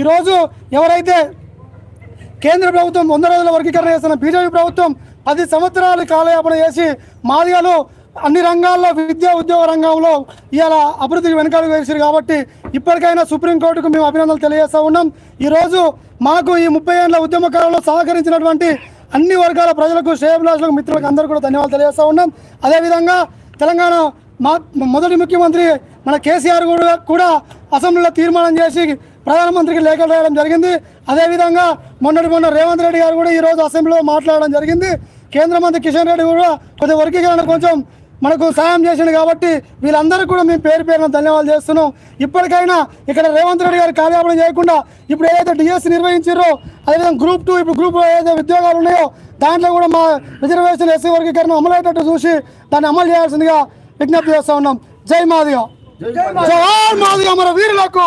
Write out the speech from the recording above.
ఈరోజు ఎవరైతే కేంద్ర ప్రభుత్వం వంద రోజుల వర్గీకరణ చేస్తున్న బీజేపీ ప్రభుత్వం పది సంవత్సరాలు కాలయాపన చేసి మాదిగలు అన్ని రంగాల్లో విద్యా ఉద్యోగ రంగంలో ఇవాళ అభివృద్ధికి వెనకాలకు వేసారు కాబట్టి ఇప్పటికైనా సుప్రీంకోర్టుకు మేము అభినందనలు తెలియజేస్తూ ఉన్నాం. ఈరోజు మాకు ఈ ముప్పై ఏళ్ళ ఉద్యమకాలంలో సహకరించినటువంటి అన్ని వర్గాల ప్రజలకు శ్రేయభిలాషులకు మిత్రులకు అందరూ కూడా ధన్యవాదాలు తెలియజేస్తూ ఉన్నాం. అదేవిధంగా తెలంగాణ మా మొదటి ముఖ్యమంత్రి మన కేసీఆర్ కూడా కూడా అసెంబ్లీలో తీర్మానం చేసి ప్రధానమంత్రికి లేఖలు రాయడం జరిగింది. అదేవిధంగా మొన్నటి మొన్న రేవంత్ రెడ్డి గారు కూడా ఈరోజు అసెంబ్లీలో మాట్లాడడం జరిగింది. కేంద్ర మంత్రి కిషన్ రెడ్డి కూడా కొద్దిగా వర్గీకరణ కొంచెం మనకు సాయం చేసిండు కాబట్టి వీళ్ళందరూ కూడా మేము పేరు పేరున ధన్యవాదాలు చేస్తున్నాం. ఇప్పటికైనా ఇక్కడ రేవంత్ రెడ్డి గారు కార్యాపన చేయకుండా ఇప్పుడు ఏదైతే డిఎస్సి నిర్వహించారో అదేవిధంగా గ్రూప్ టూ ఇప్పుడు గ్రూప్ ఏదైతే ఉద్యోగాలు ఉన్నాయో దాంట్లో కూడా మా రిజర్వేషన్ ఎస్సీ వర్గీకరణ అమలయ్యేటట్టు చూసి దాన్ని అమలు చేయాల్సిందిగా విజ్ఞప్తి చేస్తా ఉన్నాం. జై మాదిగా. జై మాదిగా. మన వీరులకు.